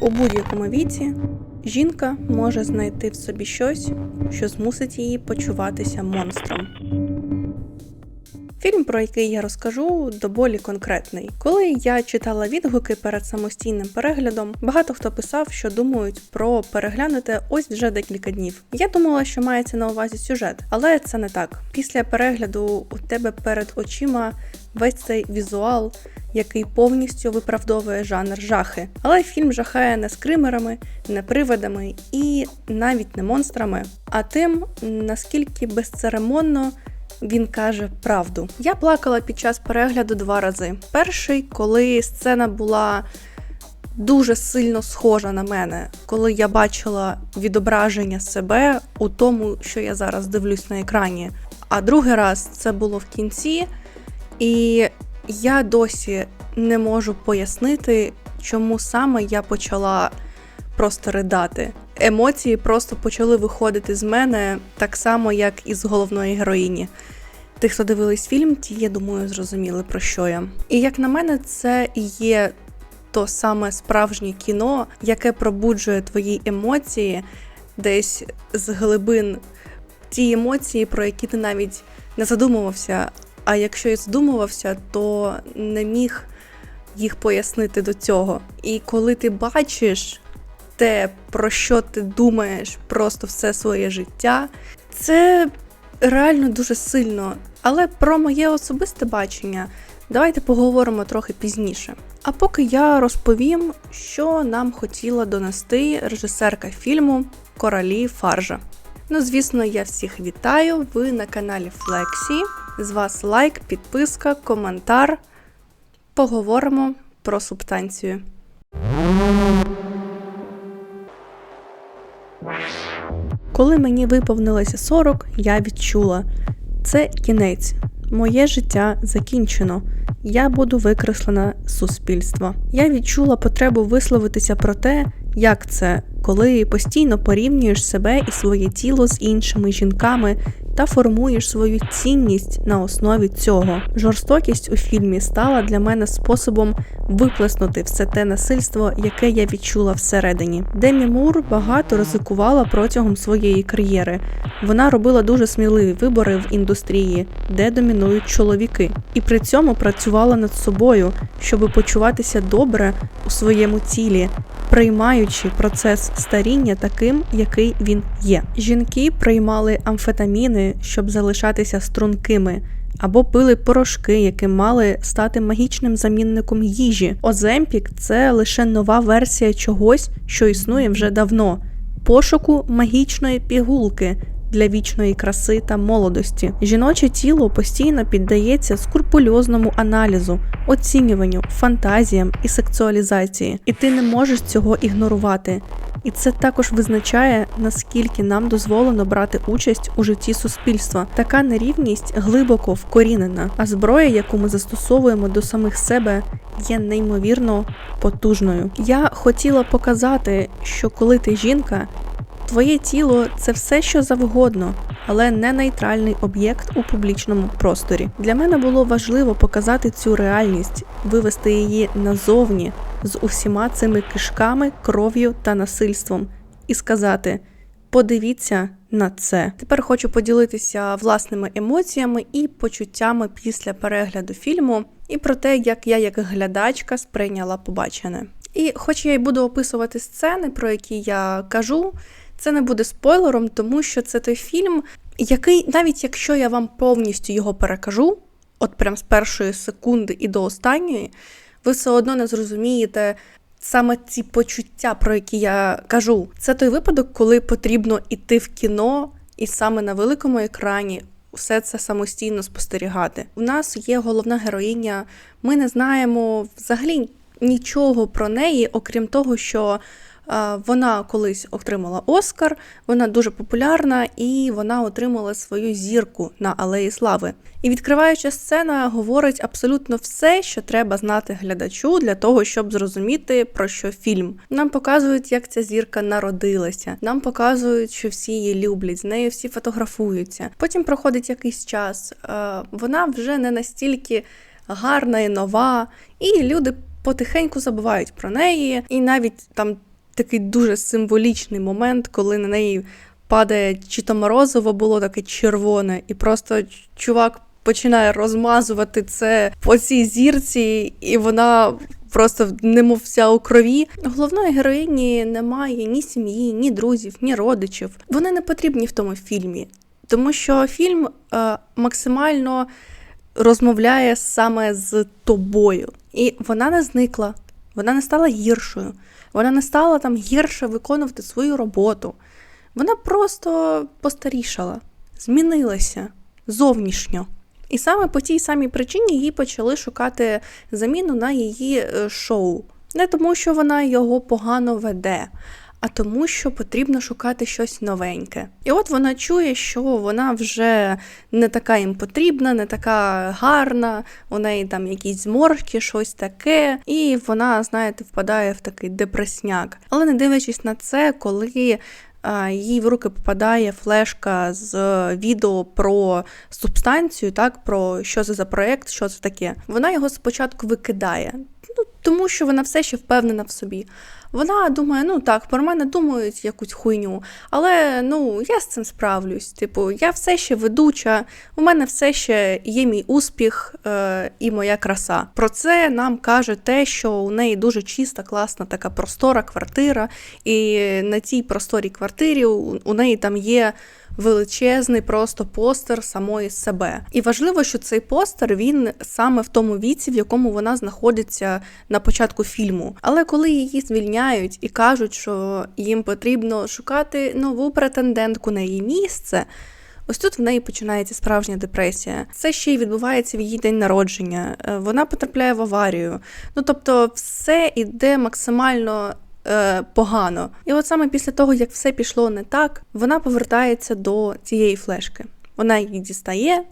У будь-якому віці жінка може знайти в собі щось, що змусить її почуватися монстром. Фільм, про який я розкажу, доволі конкретний. Коли я читала відгуки перед самостійним переглядом, багато хто писав, що думають про переглянути ось вже декілька днів. Я думала, що мається на увазі сюжет, але це не так. Після перегляду у тебе перед очима весь цей візуал, який повністю виправдовує жанр жахи. Але фільм жахає не скримерами, не привидами і навіть не монстрами, а тим, наскільки безцеремонно. Він каже правду. Я плакала під час перегляду два рази. Перший, коли сцена була дуже сильно схожа на мене, коли я бачила відображення себе у тому, що я зараз дивлюсь на екрані. А другий раз це було в кінці, і я досі не можу пояснити, чому саме я почала просто ридати. Емоції просто почали виходити з мене так само, як і з головної героїні. Тих, хто дивились фільм, ті, я думаю, зрозуміли про що я. І як на мене, це і є то саме справжнє кіно, яке пробуджує твої емоції десь з глибин ті емоції, про які ти навіть не задумувався. А якщо і задумувався, то не міг їх пояснити до цього. І коли ти бачиш те, про що ти думаєш просто все своє життя, це реально дуже сильно. Але про моє особисте бачення давайте поговоримо трохи пізніше. А поки я розповім, що нам хотіла донести режисерка фільму Королі Фаржа. Ну, звісно, я всіх вітаю. Ви на каналі Флексі. З вас лайк, підписка, коментар. Поговоримо про субстанцію. Коли мені виповнилося 40, я відчула це кінець. Моє життя закінчено. Я буду викреслена з суспільства. Я відчула потребу висловитися про те, як це, коли постійно порівнюєш себе і своє тіло з іншими жінками та формуєш свою цінність на основі цього. Жорстокість у фільмі стала для мене способом виплеснути все те насильство, яке я відчула всередині. Демі Мур багато ризикувала протягом своєї кар'єри. Вона робила дуже сміливі вибори в індустрії, де домінують чоловіки, і при цьому працювала над собою, щоб почуватися добре у своєму тілі, приймаючи процес старіння таким, який він є. Жінки приймали амфетаміни, щоб залишатися стрункими. Або пили порошки, які мали стати магічним замінником їжі. Оземпік це лише нова версія чогось, що існує вже давно пошуку магічної пігулки, для вічної краси та молодості. Жіноче тіло постійно піддається скрупульозному аналізу, оцінюванню, фантазіям і сексуалізації, і ти не можеш цього ігнорувати. І це також визначає, наскільки нам дозволено брати участь у житті суспільства. Така нерівність глибоко вкорінена, а зброя, яку ми застосовуємо до самих себе, є неймовірно потужною. Я хотіла показати, що коли ти жінка, Твоє тіло це все, що завгодно, але не нейтральний об'єкт у публічному просторі. Для мене було важливо показати цю реальність, вивести її назовні з усіма цими кишками, кров'ю та насильством, і сказати: подивіться на це. Тепер хочу поділитися власними емоціями і почуттями після перегляду фільму, і про те, як я, як глядачка, сприйняла побачене. І, хоч я й буду описувати сцени, про які я кажу. Це не буде спойлером, тому що це той фільм, який, навіть якщо я вам повністю його перекажу, от прям з першої секунди і до останньої, ви все одно не зрозумієте саме ці почуття, про які я кажу. Це той випадок, коли потрібно йти в кіно і саме на великому екрані. Все це самостійно спостерігати. У нас є головна героїня. Ми не знаємо взагалі нічого про неї, окрім того, що вона колись отримала Оскар, вона дуже популярна і вона отримала свою зірку на Алеї Слави. І відкриваюча сцена говорить абсолютно все, що треба знати глядачу для того, щоб зрозуміти про що фільм. Нам показують, як ця зірка народилася. Нам показують, що всі її люблять, з нею всі фотографуються. Потім проходить якийсь час. Вона вже не настільки гарна і нова, і люди потихеньку забувають про неї, і навіть там такий дуже символічний момент, коли на неї падає чи то морозиво було таке червоне, і просто чувак починає розмазувати це по цій зірці, і вона просто немов вся у крові. Головної героїні немає ні сім'ї, ні друзів, ні родичів. Вони не потрібні в тому фільмі, тому що фільм е, максимально розмовляє саме з тобою, і вона не зникла, вона не стала гіршою, вона не стала там гірше виконувати свою роботу. Вона просто постарішала, змінилася зовнішньо. І саме по тій самій причині її почали шукати заміну на її е, шоу. Не тому, що вона його погано веде, а тому, що потрібно шукати щось новеньке. І от вона чує, що вона вже не така їм потрібна, не така гарна, у неї там якісь зморшки, щось таке, і вона, знаєте, впадає в такий депресняк. Але не дивлячись на це, коли їй в руки попадає флешка з відео про субстанцію, так про що це за проєкт, що це таке. Вона його спочатку викидає, ну тому що вона все ще впевнена в собі. Вона думає, ну так, про мене думають якусь хуйню, але ну я з цим справлюсь. Типу, я все ще ведуча, у мене все ще є мій успіх е, і моя краса. Про це нам каже те, що у неї дуже чиста, класна така простора квартира, і на цій просторій квартирі у, у неї там є величезний просто постер самої себе. І важливо, що цей постер він саме в тому віці, в якому вона знаходиться на початку фільму. Але коли її звільняють і кажуть, що їм потрібно шукати нову претендентку на її місце. Ось тут в неї починається справжня депресія. Це ще й відбувається в її день народження. Е, вона потрапляє в аварію. Ну тобто, все іде максимально е, погано. І от саме після того, як все пішло не так, вона повертається до цієї флешки. Вона її дістає,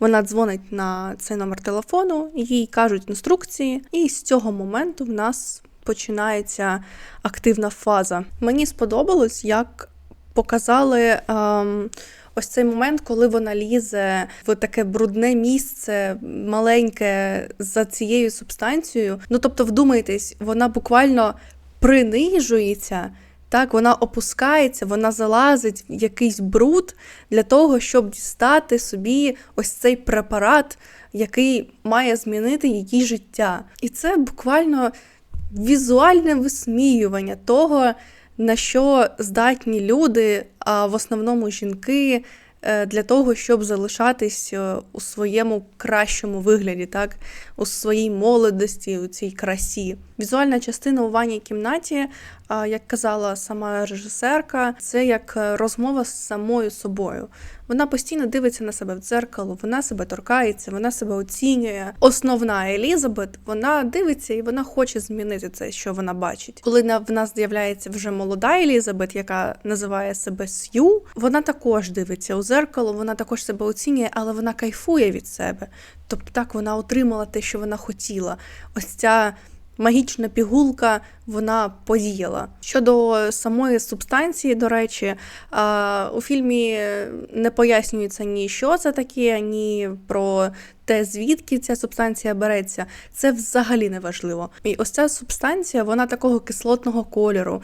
вона дзвонить на цей номер телефону, їй кажуть інструкції, і з цього моменту в нас починається активна фаза. Мені сподобалось, як показали. Ем, Ось цей момент, коли вона лізе в таке брудне місце, маленьке за цією субстанцією. Ну тобто, вдумайтесь, вона буквально принижується, так, вона опускається, вона залазить в якийсь бруд для того, щоб дістати собі ось цей препарат, який має змінити її життя. І це буквально візуальне висміювання того, на що здатні люди, а в основному жінки. Е, для того, щоб залишатись е, у своєму кращому вигляді, так, у своїй молодості, у цій красі. Візуальна частина у ванній кімнаті, як казала сама режисерка, це як е, розмова з самою собою. Вона постійно дивиться на себе в дзеркало, вона себе торкається, вона себе оцінює. Основна Елізабет вона дивиться і вона хоче змінити це, що вона бачить. Коли в нас з'являється вже молода Елізабет, яка називає себе Сью, вона також дивиться у дзеркало, вона також себе оцінює, але вона кайфує від себе. Тобто так вона отримала те, що вона хотіла. Ось ця магічна пігулка вона подіяла. Щодо самої субстанції, до речі, у фільмі не пояснюється ні що це таке, ні про те, звідки ця субстанція береться. Це взагалі не важливо. І ось ця субстанція, вона такого кислотного кольору,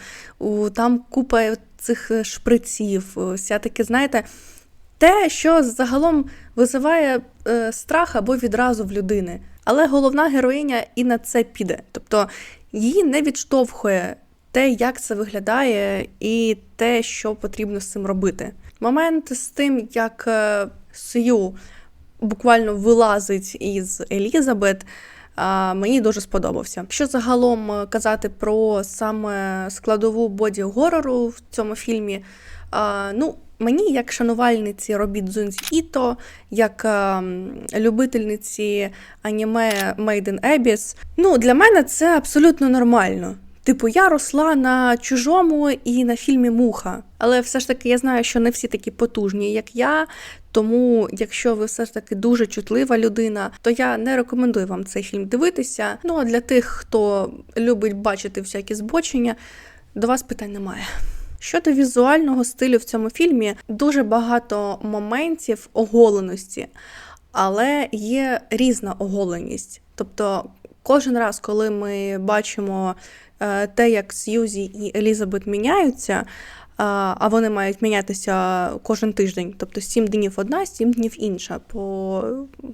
там купа цих шприців, вся таке, знаєте. Те, що загалом визиває е, страх або відразу в людини. Але головна героїня і на це піде. Тобто її не відштовхує те, як це виглядає, і те, що потрібно з цим робити. Момент з тим, як е, Сью буквально вилазить із Елізабет. Мені дуже сподобався. Якщо загалом е, казати про саме складову боді горору в цьому фільмі, ну Мені, як шанувальниці робіт Зунзі Іто, як е, любительниці аніме Made in Abyss, ну для мене це абсолютно нормально. Типу, я росла на чужому і на фільмі Муха. Але все ж таки я знаю, що не всі такі потужні, як я. Тому, якщо ви все ж таки дуже чутлива людина, то я не рекомендую вам цей фільм дивитися. Ну а для тих, хто любить бачити всякі збочення, до вас питань немає. Щодо візуального стилю в цьому фільмі, дуже багато моментів оголеності, але є різна оголеність. Тобто, Кожен раз, коли ми бачимо е, те, як Сьюзі і Елізабет міняються, а вони мають мінятися кожен тиждень, тобто сім днів одна, сім днів інша, по,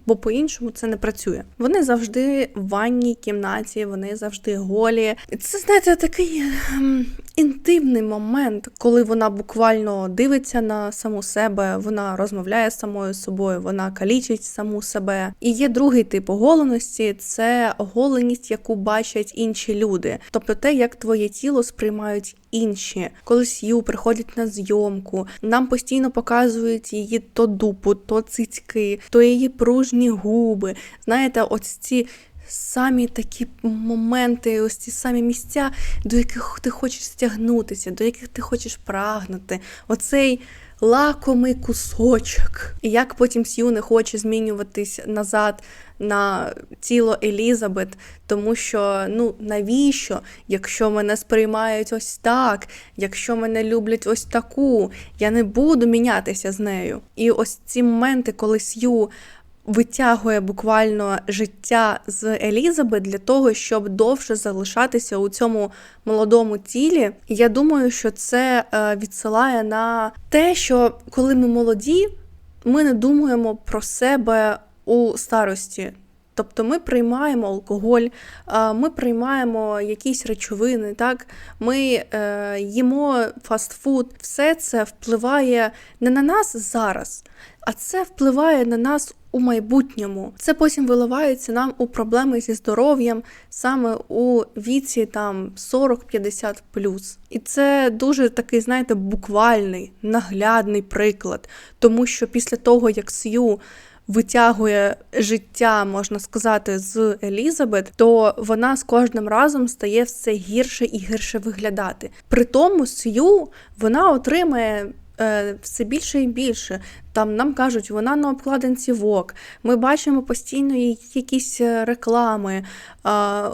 бо по-іншому це не працює. Вони завжди в ванній кімнаті, вони завжди голі. Це знаєте, такий ем, інтимний момент, коли вона буквально дивиться на саму себе, вона розмовляє з самою собою, вона калічить саму себе. І є другий тип оголеності це оголеність, яку бачать інші люди, тобто те, як твоє тіло сприймають інші. Коли Сью приходить на зйомку, нам постійно показують її то дупу, то цицьки, то її пружні губи. Знаєте, ось ці. Самі такі моменти, ось ці самі місця, до яких ти хочеш стягнутися, до яких ти хочеш прагнути. Оцей лакомий кусочок. І як потім Сью не хоче змінюватись назад на тіло Елізабет, тому що ну навіщо, якщо мене сприймають ось так, якщо мене люблять ось таку, я не буду мінятися з нею. І ось ці моменти, коли Сью витягує буквально життя з Елізабет для того, щоб довше залишатися у цьому молодому тілі. Я думаю, що це е, відсилає на те, що коли ми молоді, ми не думаємо про себе у старості. Тобто ми приймаємо алкоголь, ми приймаємо якісь речовини, так ми е, їмо фастфуд. Все це впливає не на нас зараз, а це впливає на нас у майбутньому. Це потім виливається нам у проблеми зі здоров'ям саме у віці там 40-50 І це дуже такий, знаєте, буквальний, наглядний приклад, тому що після того, як Сью витягує життя, можна сказати, з Елізабет, то вона з кожним разом стає все гірше і гірше виглядати. При тому Сью вона отримає. Е, все більше і більше. Там нам кажуть, вона на обкладинці ВОК. Ми бачимо постійно якісь е, реклами,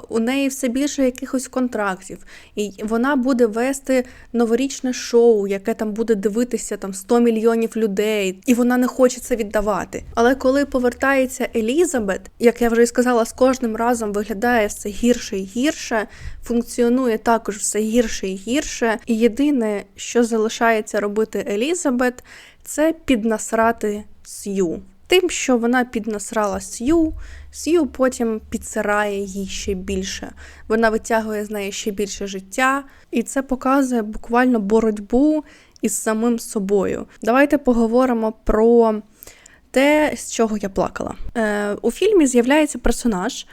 у неї все більше якихось контрактів. І вона буде вести новорічне шоу, яке там буде дивитися там 100 мільйонів людей, і вона не хоче це віддавати. Але коли повертається Елізабет, як я вже і сказала, з кожним разом виглядає все гірше і гірше, функціонує також все гірше і гірше. І єдине, що залишається робити Елізабет це піднасрати Сью. Тим, що вона піднасрала Сью, Сью потім підсирає їй ще більше. Вона витягує з неї ще більше життя, і це показує буквально боротьбу із самим собою. Давайте поговоримо про те, з чого я плакала. Е, У фільмі з'являється персонаж,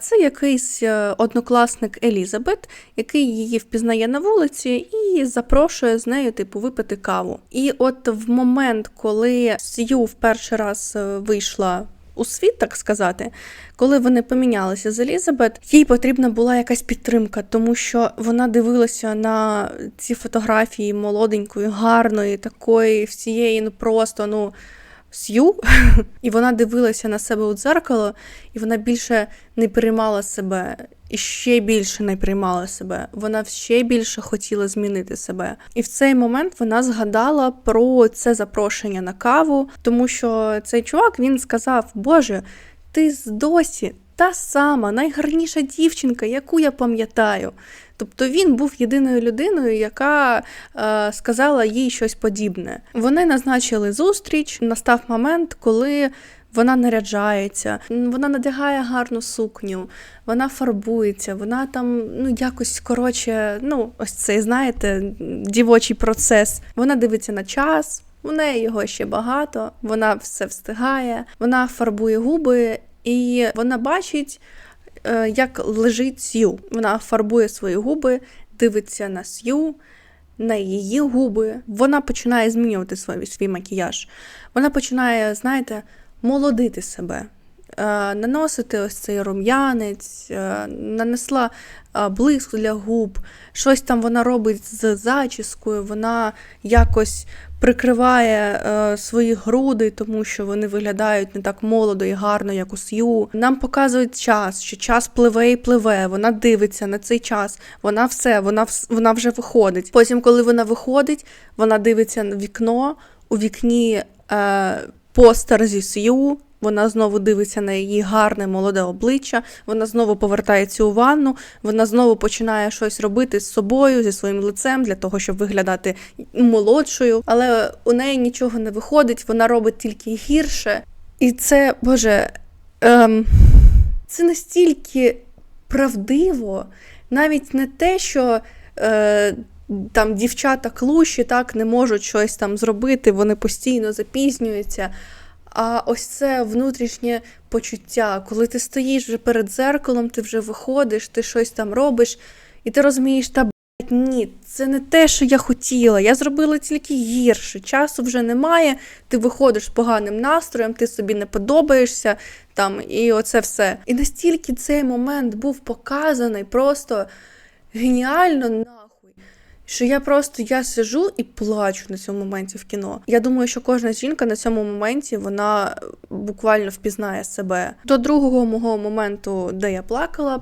це якийсь е, однокласник Елізабет, який її впізнає на вулиці і запрошує з нею типу випити каву. І от в момент, коли Сью в перший раз е, вийшла. У світ, так сказати, коли вони помінялися з Елізабет, їй потрібна була якась підтримка, тому що вона дивилася на ці фотографії молоденької, гарної, такої всієї, ну просто ну Сью, і вона дивилася на себе у дзеркало, і вона більше не приймала себе, і ще більше не приймала себе. Вона ще більше хотіла змінити себе. І в цей момент вона згадала про це запрошення на каву, тому що цей чувак він сказав: Боже, ти досі та сама найгарніша дівчинка, яку я пам'ятаю. Тобто він був єдиною людиною, яка е, сказала їй щось подібне. Вони назначили зустріч. Настав момент, коли вона наряджається, вона надягає гарну сукню, вона фарбується, вона там ну якось коротше, ну ось цей, знаєте, дівочий процес. Вона дивиться на час. У неї його ще багато, вона все встигає, вона фарбує губи, і вона бачить як лежить Сью. Вона фарбує свої губи, дивиться на Сью, на її губи. Вона починає змінювати свій, свій макіяж. Вона починає, знаєте, молодити себе. Е, наносити ось цей рум'янець, е, нанесла блиск для губ, щось там вона робить з зачіскою, вона якось прикриває е, свої груди, тому що вони виглядають не так молодо і гарно, як у Сью. Нам показують час, що час пливе і пливе. Вона дивиться на цей час. Вона все, вона вона вже виходить. Потім, коли вона виходить, вона дивиться на вікно у вікні. Е, Постер зі Сью, Вона знову дивиться на її гарне молоде обличчя, вона знову повертається у ванну, вона знову починає щось робити з собою, зі своїм лицем для того, щоб виглядати молодшою. Але у неї нічого не виходить, вона робить тільки гірше. І це, Боже, ем, це настільки правдиво, навіть не те, що. Е, там дівчата клуші так не можуть щось там зробити, вони постійно запізнюються. А ось це внутрішнє почуття, коли ти стоїш вже перед зеркалом, ти вже виходиш, ти щось там робиш, і ти розумієш, та блядь, ні, це не те, що я хотіла. Я зробила тільки гірше. Часу вже немає. Ти виходиш з поганим настроєм, ти собі не подобаєшся там, і оце все. І настільки цей момент був показаний просто геніально нахуй. Що я просто я сижу і плачу на цьому моменті в кіно. Я думаю, що кожна жінка на цьому моменті вона буквально впізнає себе. До другого мого моменту, де я плакала,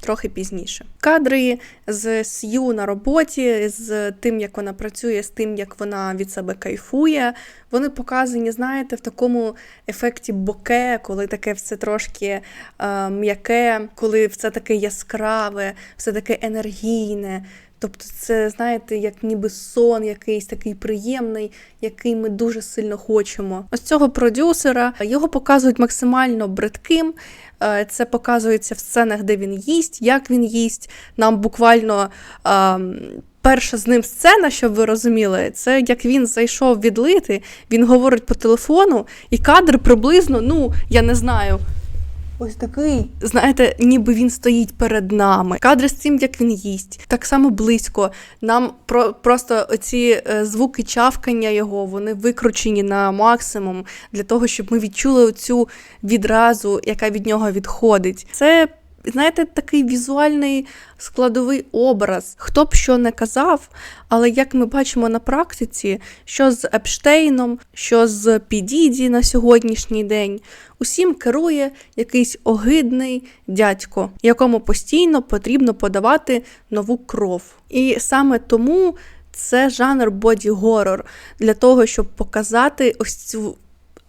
трохи пізніше. Кадри з Сью на роботі, з тим, як вона працює, з тим, як вона від себе кайфує. Вони показані, знаєте, в такому ефекті боке, коли таке все трошки е, м'яке, коли все таке яскраве, все таке енергійне. Тобто, це, знаєте, як ніби сон якийсь такий приємний, який ми дуже сильно хочемо. Ось цього продюсера його показують максимально бридким. Е, це показується в сценах, де він їсть, як він їсть. Нам буквально. Ем, перша з ним сцена, щоб ви розуміли, це як він зайшов відлити, він говорить по телефону, і кадр приблизно, ну, я не знаю. Ось такий, знаєте, ніби він стоїть перед нами. Кадри з цим, як він їсть, так само близько. Нам про просто оці е, звуки чавкання його, вони викручені на максимум для того, щоб ми відчули цю відразу, яка від нього відходить. Це знаєте, такий візуальний складовий образ. Хто б що не казав, але як ми бачимо на практиці, що з Епштейном, що з Підіді на сьогоднішній день, усім керує якийсь огидний дядько, якому постійно потрібно подавати нову кров. І саме тому це жанр боді-горор для того, щоб показати ось цю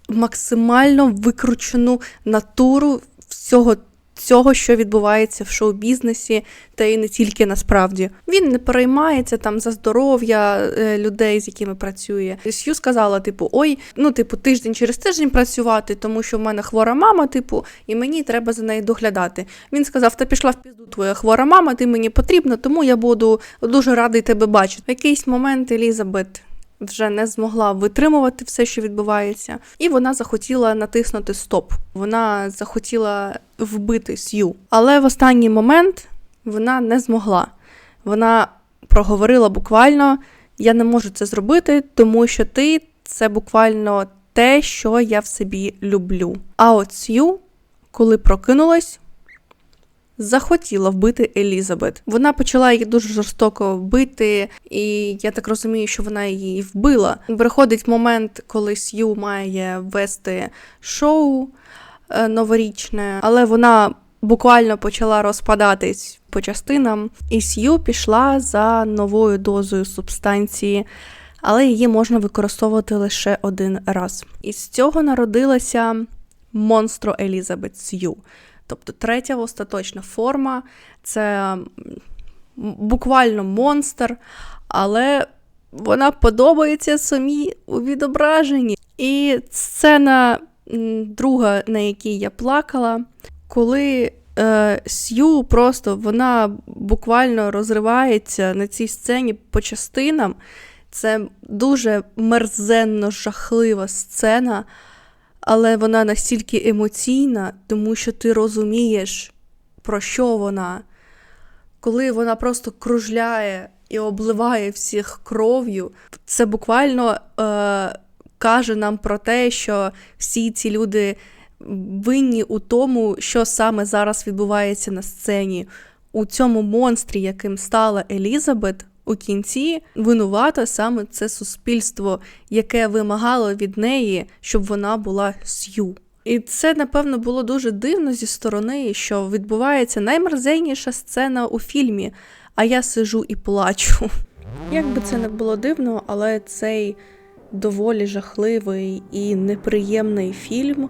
максимально викручену натуру всього цього, що відбувається в шоу-бізнесі, та й не тільки насправді. Він не переймається там за здоров'я е, людей, з якими працює. Сью сказала, типу, ой, ну, типу, тиждень через тиждень працювати, тому що в мене хвора мама, типу, і мені треба за нею доглядати. Він сказав: Та пішла в пізду твоя хвора мама, ти мені потрібна, тому я буду дуже радий тебе бачити. В якийсь момент Елізабет вже не змогла витримувати все, що відбувається, і вона захотіла натиснути стоп. Вона захотіла вбити Сью. Але в останній момент вона не змогла. Вона проговорила буквально: я не можу це зробити, тому що ти це буквально те, що я в собі люблю. А от Сью, коли прокинулась, захотіла вбити Елізабет. Вона почала її дуже жорстоко вбити, і я так розумію, що вона її вбила. Приходить момент, коли Сью має вести шоу е, новорічне, але вона буквально почала розпадатись по частинам, і Сью пішла за новою дозою субстанції. Але її можна використовувати лише один раз. І з цього народилася монстро Елізабет Сью. Тобто третя остаточна форма це буквально монстр, але вона подобається самі у відображенні. І сцена друга, на якій я плакала, коли е, Сью просто вона буквально розривається на цій сцені по частинам. Це дуже мерзенно жахлива сцена але вона настільки емоційна, тому що ти розумієш, про що вона, коли вона просто кружляє і обливає всіх кров'ю, це буквально е, каже нам про те, що всі ці люди винні у тому, що саме зараз відбувається на сцені. У цьому монстрі, яким стала Елізабет, у кінці винувата саме це суспільство, яке вимагало від неї, щоб вона була сью. І це, напевно, було дуже дивно зі сторони, що відбувається наймерзенніша сцена у фільмі, а я сижу і плачу. Як би це не було дивно, але цей доволі жахливий і неприємний фільм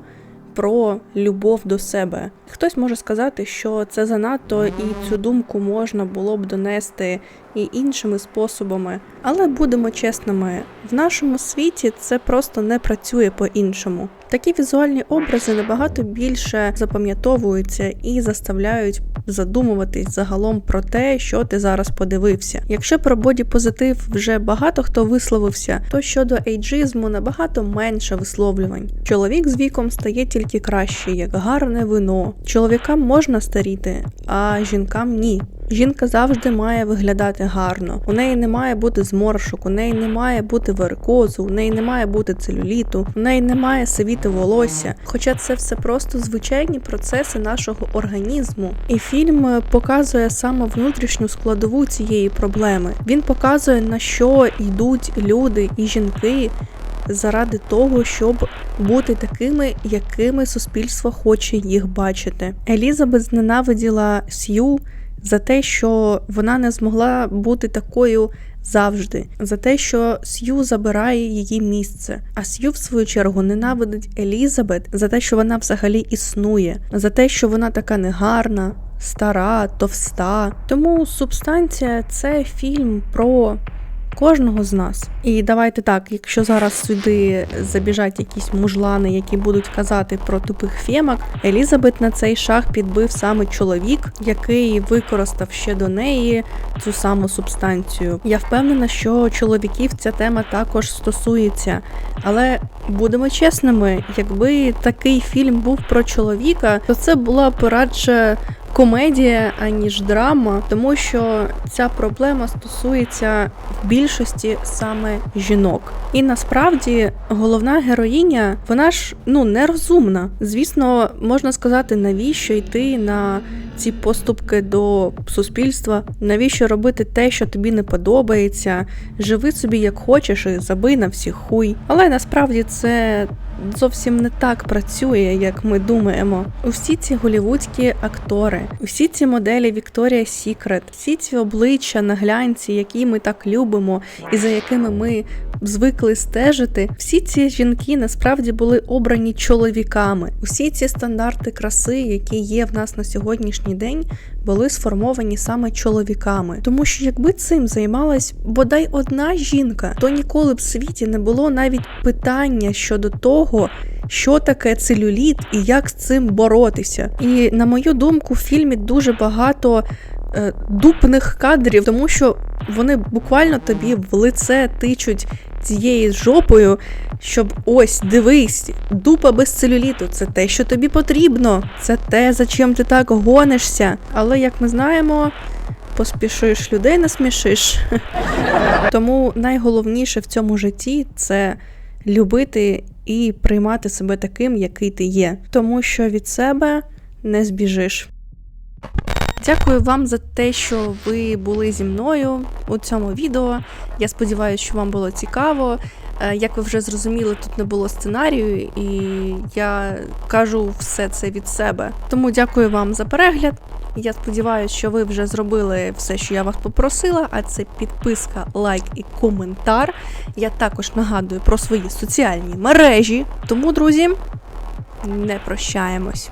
про любов до себе. Хтось може сказати, що це занадто, і цю думку можна було б донести і іншими способами. Але будемо чесними, в нашому світі це просто не працює по-іншому. Такі візуальні образи набагато більше запам'ятовуються і заставляють задумуватись загалом про те, що ти зараз подивився. Якщо про боді-позитив вже багато хто висловився, то щодо ейджизму набагато менше висловлювань. Чоловік з віком стає тільки краще, як гарне вино. Чоловікам можна старіти, а жінкам ні. Жінка завжди має виглядати гарно. У неї не має бути зморшок, у неї не має бути варикозу, у неї не має бути целюліту, у неї не має сивіти волосся. Хоча це все просто звичайні процеси нашого організму. І фільм показує саме внутрішню складову цієї проблеми. Він показує на що йдуть люди і жінки. Заради того, щоб бути такими, якими суспільство хоче їх бачити. Елізабет зненавиділа Сью за те, що вона не змогла бути такою завжди, за те, що Сью забирає її місце. А Сью, в свою чергу, ненавидить Елізабет за те, що вона взагалі існує, за те, що вона така негарна, стара, товста. Тому субстанція це фільм про. Кожного з нас. І давайте так, якщо зараз сюди забіжать якісь мужлани, які будуть казати про тупих фемок, Елізабет на цей шаг підбив саме чоловік, який використав ще до неї цю саму субстанцію. Я впевнена, що чоловіків ця тема також стосується. Але будемо чесними, якби такий фільм був про чоловіка, то це була б радше комедія, аніж драма, тому що ця проблема стосується в більшості саме жінок. І насправді головна героїня, вона ж ну нерозумна. Звісно, можна сказати, навіщо йти на ці поступки до суспільства, навіщо робити те, що тобі не подобається, живи собі як хочеш і забий на всіх хуй. Але насправді це зовсім не так працює, як ми думаємо. Усі ці голівудські актори, усі ці моделі Вікторія Сікрет, всі ці обличчя на глянці, які ми так любимо, і за якими ми звикли стежити, всі ці жінки насправді були обрані чоловіками. Усі ці стандарти краси, які є в нас на сьогоднішній день, були сформовані саме чоловіками. Тому що якби цим займалась бодай одна жінка, то ніколи б в світі не було навіть питання щодо того. Що таке целюліт і як з цим боротися? І на мою думку, в фільмі дуже багато дупних кадрів, тому що вони буквально тобі в лице тичуть цією жопою, щоб ось дивись, дупа без целюліту це те, що тобі потрібно, це те, за чим ти так гонишся. Але як ми знаємо. Поспішиш людей насмішиш. Тому найголовніше в цьому житті це любити і приймати себе таким, який ти є, тому що від себе не збіжиш. Дякую вам за те, що ви були зі мною у цьому відео. Я сподіваюся, що вам було цікаво. Е, Як ви вже зрозуміли, тут не було сценарію, і я кажу все це від себе. Тому дякую вам за перегляд. Я сподіваюся, що ви вже зробили все, що я вас попросила, а це підписка, лайк і коментар. Я також нагадую про свої соціальні мережі. Тому, друзі, не прощаємось.